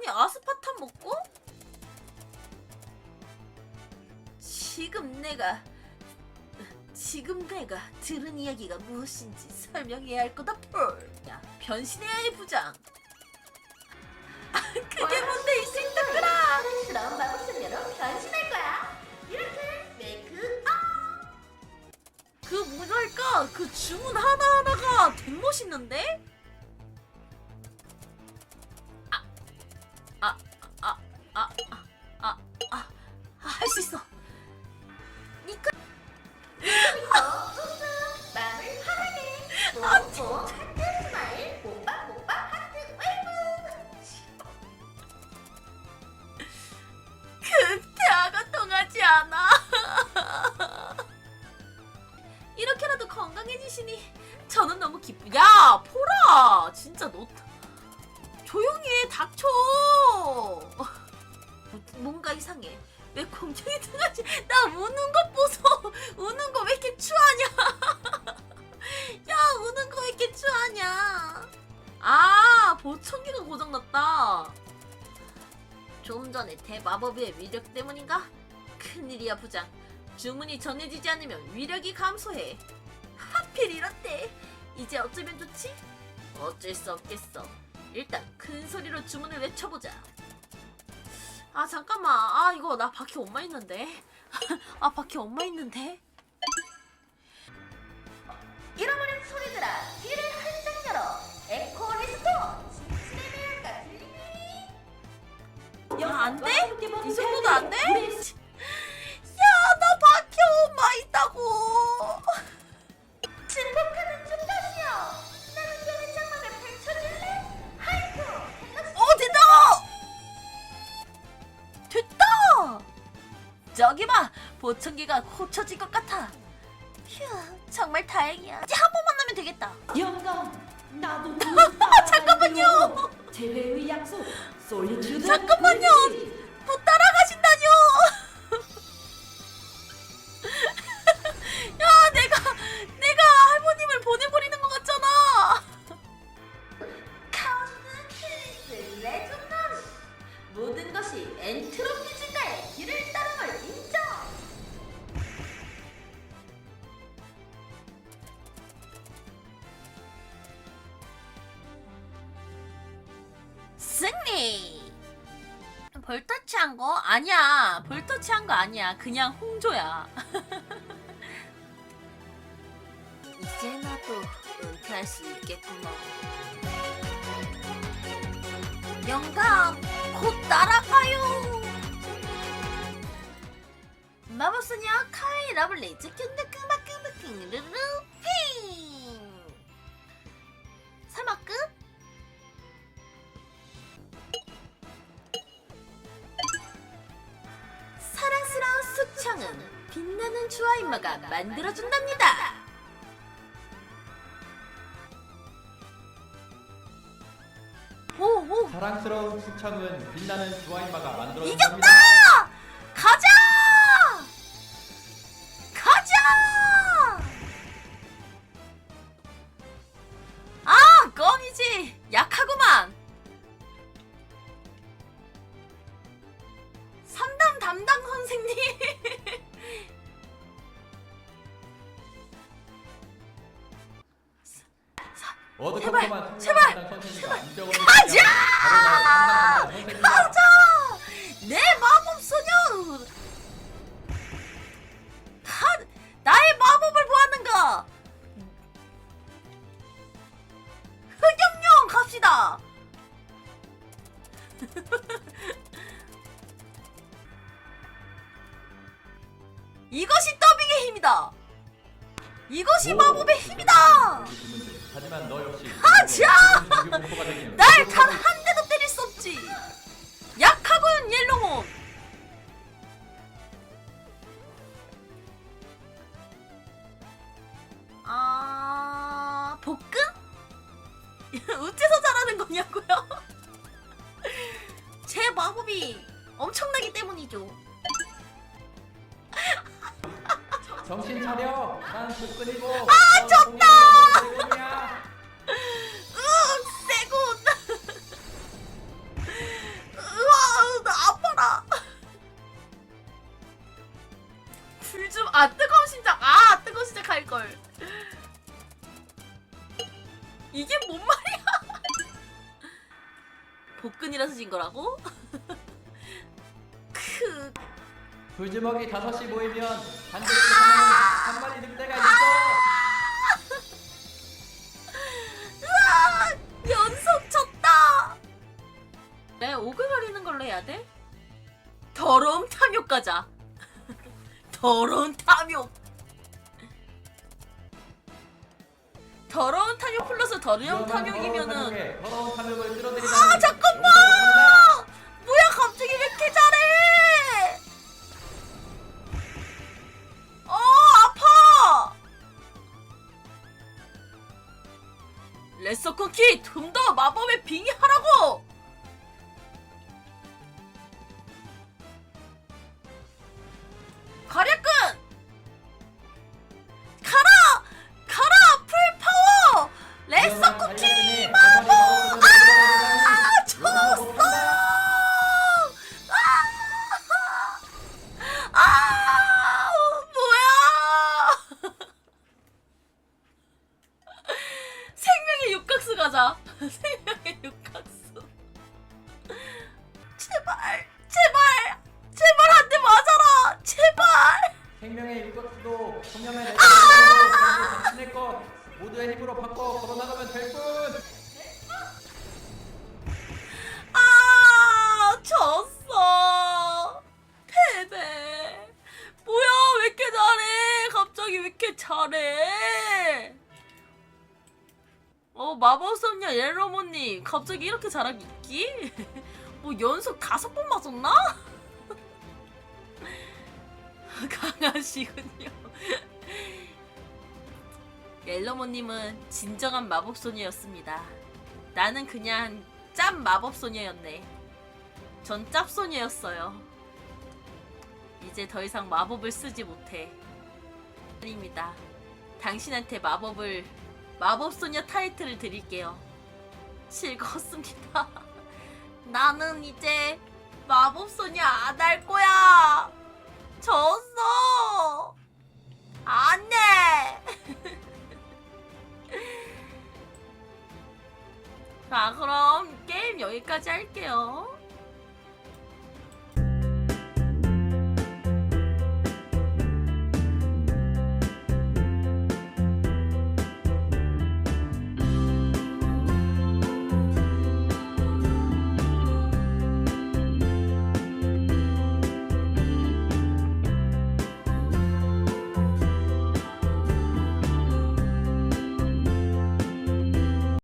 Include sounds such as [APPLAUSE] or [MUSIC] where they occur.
아니 아스파탐 먹고? 지금 내가 지금 내가 들은 이야기가 무엇인지 설명해야 할 거다 폴. 야 변신해야 해 부장. 아, 그게 뭔데 이 싱크라? 그럼 마법소녀로 변신할 거야. 이렇게 메이크업. 그 뭐랄까 그 주문 하나 하나가 된 멋있는데? 뽀뽀 하트 스마일. 뽀빠 뽀빠 하트 웨이브. 그 대화가 통하지 않아. 이렇게라도 건강해지시니 저는 너무 기쁘. 야 포라 진짜 너 조용히 해 닥쳐. 뭔가 이상해. 왜 공중에 등하지? 나 우는 것 보소. 우는 거 왜 이렇게 추하냐? 보청기가 고장났다. 좀 전에 대마법의 위력 때문인가? 큰일이야 부장. 주문이 전해지지 않으면 위력이 감소해. 하필 이렇대. 이제 어쩌면 좋지? 어쩔 수 없겠어. 일단 큰 소리로 주문을 외쳐보자. 아 잠깐만. 아 이거 나 바퀴 엄마 있는데. [LAUGHS] 아 바퀴 엄마 있는데. 잃어버린 소리들 안 돼? 이 정도도 안 돼? 야나 바퀴 엄마 있다고. 어 됐다! 됐다! 저기 봐 보청기가 고쳐진 것 같아 휴 정말 다행이야 이제 한 번만 나면 되겠다 영감, 나도 [LAUGHS] 잠깐만요. 대회의 약속, 솔리튜드. 잠깐만요. 모든 것이 엔트로피 증가에 길을 걸 인정. 승리! 볼터치 한 거? 아니야. 볼터치 한 거 아니야. 그냥 홍조야. 이제 나도 은퇴할 수 있겠구나 영감 곧 날아가요. 마법소녀 카이 러블리즈 끈득끈박끈득끈 루루 핑 3화 끝. 사랑스러운 숙청은 빛나는 주아인마가 만들어준답니다. 사랑스러운 수창은 빛나는 주아인마가 만들어진 이겼다! 가자! 가자! 아, 껌이지. 약하구만. 3담 담당 선생님. [LAUGHS] 워드컵만 제발, 선생님과 인정을 가자! 이것이 더빙의 힘이다! 이것이 오. 마법의 힘이다! 하지만 너 역시 되기는 날단 한 대도 때릴 수 없지. 약하군 옐로몬. 아 볶음? 어째서 [LAUGHS] 잘하는 거냐고요? [LAUGHS] 제 마법이 엄청나기 때문이죠. 정신 차려. 난 복근이고. 아, 어, 졌다. 아, 뜨거운 심장. 아, 뜨거운 심장 할 걸. 이게 뭔 말이야? 복근이라서 진 거라고? [LAUGHS] 크. 불주먹이 다섯이 모이면 반드시 한 마리 늑대가 있어. 으아! 연속 쳤다. 내 오글 가리는 걸로 해야 돼? 더러움 탐욕 가자. [LAUGHS] 더러운 탐욕. 더러운 탐욕 플러스 더러운 더러운 탐욕이면은 더러운 탐욕을 끌어들이다. 아 잠깐만. 레서 쿠키 좀 더 마법의 빙의하라고. 가자 [LAUGHS] 생명의 육각수. 제발 제발 제발 한 대 맞아라 제발. 생명의 육각수도 소년의 내가 자신의 것 모두의 힘으로 바꿔 걸어나가면 될 뿐. 아 졌어. 패배. 뭐야 왜 이렇게 잘해? 갑자기 왜 이렇게 잘해 어 마법소녀 옐로모님 갑자기 이렇게 잘하기 [LAUGHS] 뭐 연속 다섯 번 맞았나? [LAUGHS] 강하시군요 [LAUGHS] 옐로모님은 진정한 마법소녀였습니다 나는 그냥 짭 마법소녀였네. 전 짭소녀였어요. 이제 더 이상 마법을 쓰지 못해. 아닙니다. 당신한테 마법을 마법소녀 타이틀을 드릴게요. 즐거웠습니다. [LAUGHS] 나는 이제 마법소녀 안 할 거야. 졌어. 안 해. [LAUGHS] 자, 그럼 게임 여기까지 할게요.